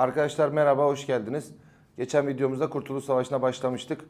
Arkadaşlar merhaba, hoş geldiniz. Geçen videomuzda Kurtuluş Savaşı'na başlamıştık.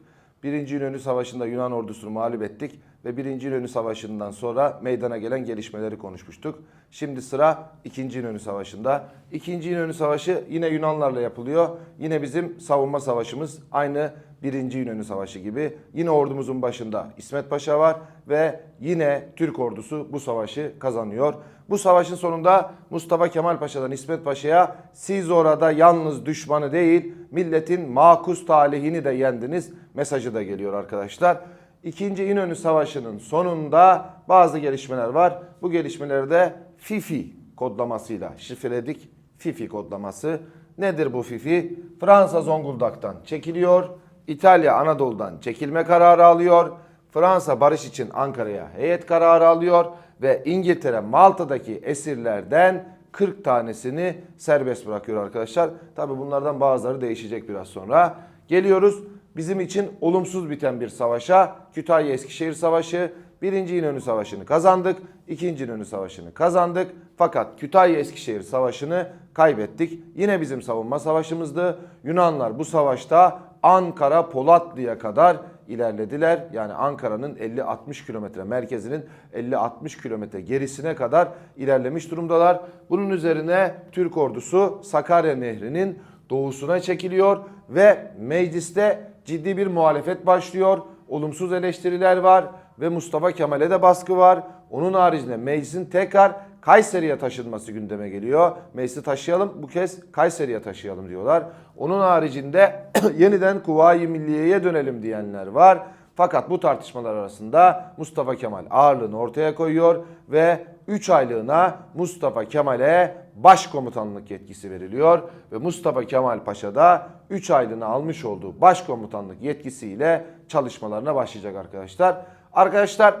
Birinci İnönü Savaşı'nda Yunan ordusunu mağlup ettik ve Birinci İnönü Savaşı'ndan sonra meydana gelen gelişmeleri konuşmuştuk. Şimdi sıra İkinci İnönü Savaşı'nda. İkinci İnönü Savaşı yine Yunanlarla yapılıyor. Yine bizim savunma savaşımız aynı Birinci İnönü Savaşı gibi. Yine ordumuzun başında İsmet Paşa var ve yine Türk ordusu bu savaşı kazanıyor. Bu savaşın sonunda Mustafa Kemal Paşa'dan İsmet Paşa'ya siz orada yalnız düşmanı değil milletin makus talihini de yendiniz mesajı da geliyor arkadaşlar. İkinci İnönü Savaşı'nın sonunda bazı gelişmeler var. Bu gelişmeleri de FIFI kodlamasıyla şifreledik. FIFI kodlaması. Nedir bu FIFI? Fransa Zonguldak'tan çekiliyor. İtalya Anadolu'dan çekilme kararı alıyor. Fransa barış için Ankara'ya heyet kararı alıyor ve İngiltere Malta'daki esirlerden 40 tanesini serbest bırakıyor arkadaşlar. Tabi bunlardan bazıları değişecek biraz sonra. Geliyoruz bizim için olumsuz biten bir savaşa. Kütahya Eskişehir Savaşı. Birinci İnönü Savaşı'nı kazandık. İkinci İnönü Savaşı'nı kazandık. Fakat Kütahya Eskişehir Savaşı'nı kaybettik. Yine bizim savunma savaşımızdı. Yunanlar bu savaşta Ankara Polatlı'ya kadar ilerlediler. Yani Ankara'nın 50-60 kilometre merkezinin 50-60 kilometre gerisine kadar ilerlemiş durumdalar. Bunun üzerine Türk ordusu Sakarya Nehri'nin doğusuna çekiliyor ve mecliste ciddi bir muhalefet başlıyor. Olumsuz eleştiriler var ve Mustafa Kemal'e de baskı var. Onun haricinde meclisin tekrar Kayseri'ye taşınması gündeme geliyor. Meclisi taşıyalım bu kez Kayseri'ye taşıyalım diyorlar. Onun haricinde yeniden Kuvayi Milliye'ye dönelim diyenler var. Fakat bu tartışmalar arasında Mustafa Kemal ağırlığını ortaya koyuyor ve 3 aylığına Mustafa Kemal'e başkomutanlık yetkisi veriliyor ve Mustafa Kemal Paşa da 3 aylığına almış olduğu başkomutanlık yetkisiyle çalışmalarına başlayacak arkadaşlar. Arkadaşlar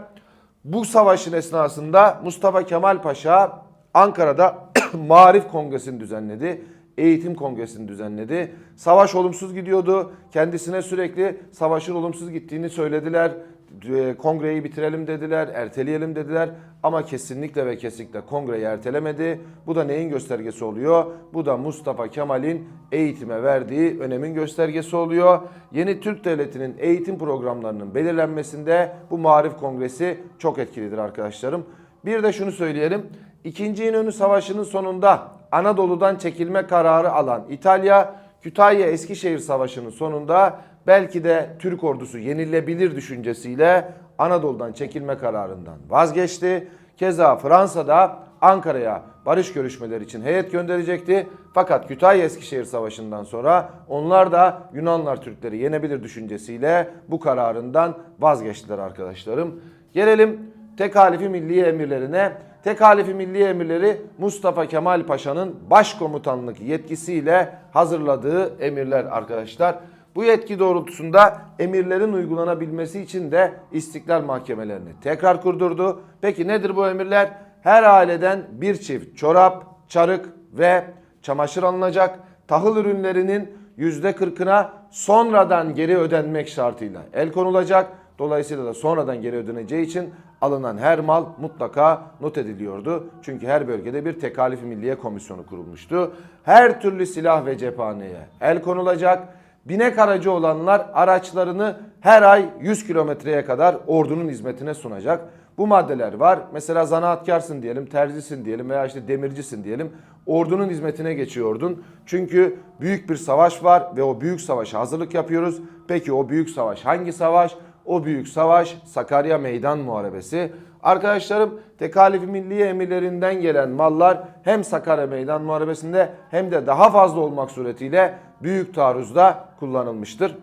bu savaşın esnasında Mustafa Kemal Paşa Ankara'da Marif Kongresi'ni düzenledi. Eğitim Kongresi'ni düzenledi. Savaş olumsuz gidiyordu. Kendisine sürekli savaşın olumsuz gittiğini söylediler. E, Kongreyi bitirelim dediler, erteleyelim dediler. Ama kesinlikle ve kesinlikle kongreyi ertelemedi. Bu da neyin göstergesi oluyor? Bu da Mustafa Kemal'in eğitime verdiği önemin göstergesi oluyor. Yeni Türk Devleti'nin eğitim programlarının belirlenmesinde bu Marif Kongresi çok etkilidir arkadaşlarım. Bir de şunu söyleyelim. İkinci İnönü Savaşı'nın sonunda Anadolu'dan çekilme kararı alan İtalya, Kütahya Eskişehir Savaşı'nın sonunda belki de Türk ordusu yenilebilir düşüncesiyle Anadolu'dan çekilme kararından vazgeçti. Keza Fransa'da Ankara'ya barış görüşmeleri için heyet gönderecekti. Fakat Kütahya Eskişehir Savaşı'ndan sonra onlar da Yunanlar Türkleri yenebilir düşüncesiyle bu kararından vazgeçtiler arkadaşlarım. Gelelim tek halifi milli emirlerine. Tek halifi milli emirleri Mustafa Kemal Paşa'nın başkomutanlık yetkisiyle hazırladığı emirler arkadaşlar. Bu yetki doğrultusunda emirlerin uygulanabilmesi için de istiklal mahkemelerini tekrar kurdurdu. Peki nedir bu emirler? Her aileden bir çift çorap, çarık ve çamaşır alınacak. Tahıl ürünlerinin %40'ına sonradan geri ödenmek şartıyla el konulacak. Dolayısıyla da sonradan geri ödeneceği için alınan her mal mutlaka not ediliyordu. Çünkü her bölgede bir tekalif milliye komisyonu kurulmuştu. Her türlü silah ve cephaneye el konulacak. Binek aracı olanlar araçlarını her ay 100 kilometreye kadar ordunun hizmetine sunacak. Bu maddeler var. Mesela zanaatkarsın diyelim, terzisin diyelim veya işte demircisin diyelim. Ordunun hizmetine geçiyordun. Çünkü büyük bir savaş var ve o büyük savaşa hazırlık yapıyoruz. Peki o büyük savaş hangi savaş? O büyük savaş Sakarya Meydan Muharebesi. Arkadaşlarım tekalifi milliye emirlerinden gelen mallar hem Sakarya Meydan Muharebesi'nde hem de daha fazla olmak suretiyle büyük taarruzda kullanılmıştır.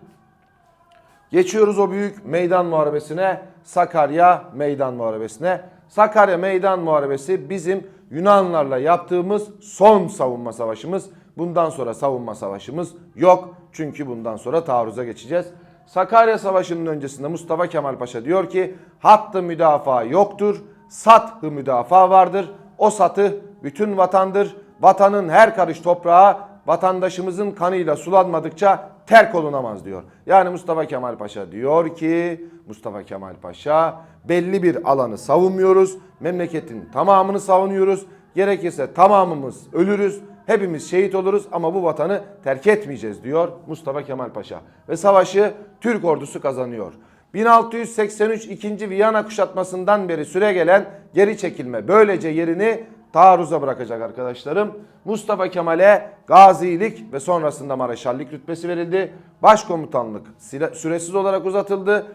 Geçiyoruz o büyük meydan muharebesine, Sakarya Meydan Muharebesi'ne. Sakarya Meydan Muharebesi bizim Yunanlarla yaptığımız son savunma savaşımız. Bundan sonra savunma savaşımız yok. Çünkü bundan sonra taarruza geçeceğiz. Sakarya Savaşı'nın öncesinde Mustafa Kemal Paşa diyor ki hattı müdafaa yoktur, sathı müdafaa vardır. O satı bütün vatandır. Vatanın her karış toprağı vatandaşımızın kanıyla sulanmadıkça terk olunamaz diyor. Yani Mustafa Kemal Paşa diyor ki Mustafa Kemal Paşa belli bir alanı savunmuyoruz. Memleketin tamamını savunuyoruz. Gerekirse tamamımız ölürüz. Hepimiz şehit oluruz ama bu vatanı terk etmeyeceğiz diyor Mustafa Kemal Paşa. Ve savaşı Türk ordusu kazanıyor. 1683 2. Viyana kuşatmasından beri süre gelen geri çekilme böylece yerini taarruza bırakacak arkadaşlarım. Mustafa Kemal'e gazilik ve sonrasında mareşallik rütbesi verildi. Başkomutanlık süresiz olarak uzatıldı.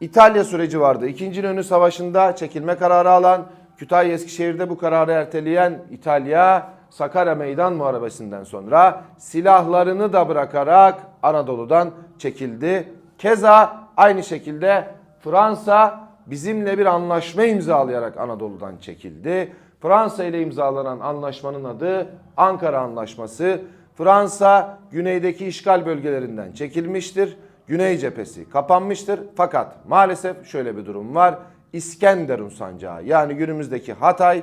İtalya süreci vardı. İkinci İnönü Savaşı'nda çekilme kararı alan, Kütahya Eskişehir'de bu kararı erteleyen İtalya Sakarya Meydan Muharebesi'nden sonra silahlarını da bırakarak Anadolu'dan çekildi. Keza aynı şekilde Fransa bizimle bir anlaşma imzalayarak Anadolu'dan çekildi. Fransa ile imzalanan anlaşmanın adı Ankara Anlaşması. Fransa güneydeki işgal bölgelerinden çekilmiştir. Güney cephesi kapanmıştır. Fakat maalesef şöyle bir durum var. İskenderun sancağı yani günümüzdeki Hatay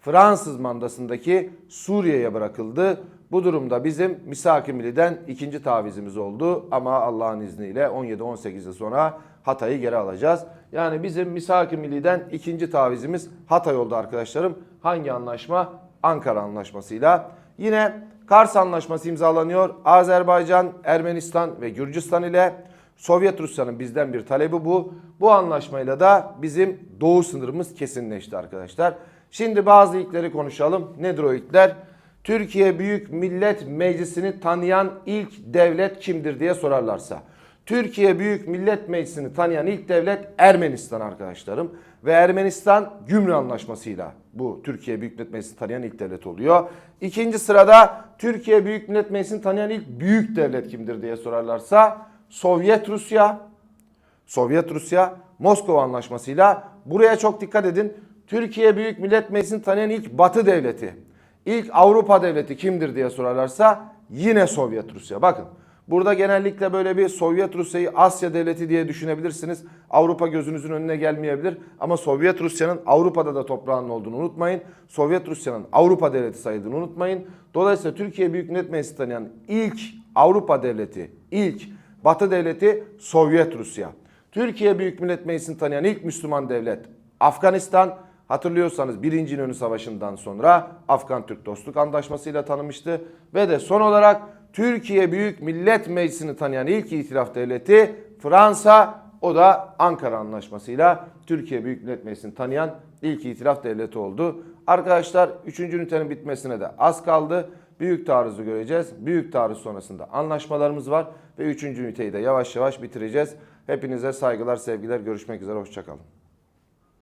Fransız mandasındaki Suriye'ye bırakıldı. Bu durumda bizim Misak-ı Milli'den ikinci tavizimiz oldu. Ama Allah'ın izniyle 17-18 yıl sonra Hatay'ı geri alacağız. Yani bizim Misak-ı Milli'den ikinci tavizimiz Hatay oldu arkadaşlarım. Hangi anlaşma? Ankara Anlaşması'yla. Yine Kars Anlaşması imzalanıyor. Azerbaycan, Ermenistan ve Gürcistan ile Sovyet Rusya'nın bizden bir talebi bu. Bu anlaşmayla da bizim doğu sınırımız kesinleşti arkadaşlar. Şimdi bazı ilkleri konuşalım. Nedir o ilkler? Türkiye Büyük Millet Meclisi'ni tanıyan ilk devlet kimdir diye sorarlarsa. Türkiye Büyük Millet Meclisi'ni tanıyan ilk devlet Ermenistan arkadaşlarım. Ve Ermenistan Gümrük Anlaşması'yla bu Türkiye Büyük Millet Meclisi'ni tanıyan ilk devlet oluyor. İkinci sırada Türkiye Büyük Millet Meclisi'ni tanıyan ilk büyük devlet kimdir diye sorarlarsa Sovyet Rusya, Sovyet Rusya Moskova Anlaşması'yla buraya çok dikkat edin. Türkiye Büyük Millet Meclisi'ni tanıyan ilk Batı devleti, ilk Avrupa devleti kimdir diye sorarlarsa yine Sovyet Rusya. Bakın burada genellikle böyle bir Sovyet Rusya'yı Asya devleti diye düşünebilirsiniz. Avrupa gözünüzün önüne gelmeyebilir ama Sovyet Rusya'nın Avrupa'da da toprağının olduğunu unutmayın. Sovyet Rusya'nın Avrupa devleti sayıldığını unutmayın. Dolayısıyla Türkiye Büyük Millet Meclisi tanıyan ilk Avrupa devleti, ilk Batı devleti Sovyet Rusya. Türkiye Büyük Millet Meclisi'ni tanıyan ilk Müslüman devlet Afganistan. Hatırlıyorsanız 1. İnönü Savaşı'ndan sonra Afgan-Türk Dostluk Antlaşması'yla tanımıştı. Ve de son olarak Türkiye Büyük Millet Meclisi'ni tanıyan ilk itiraf devleti Fransa. O da Ankara Anlaşması'yla Türkiye Büyük Millet Meclisi'ni tanıyan ilk itiraf devleti oldu. Arkadaşlar 3. ünitenin bitmesine de az kaldı. Büyük taarruzu göreceğiz. Büyük taarruz sonrasında anlaşmalarımız var ve 3. üniteyi de yavaş yavaş bitireceğiz. Hepinize saygılar, sevgiler. Görüşmek üzere. Hoşçakalın.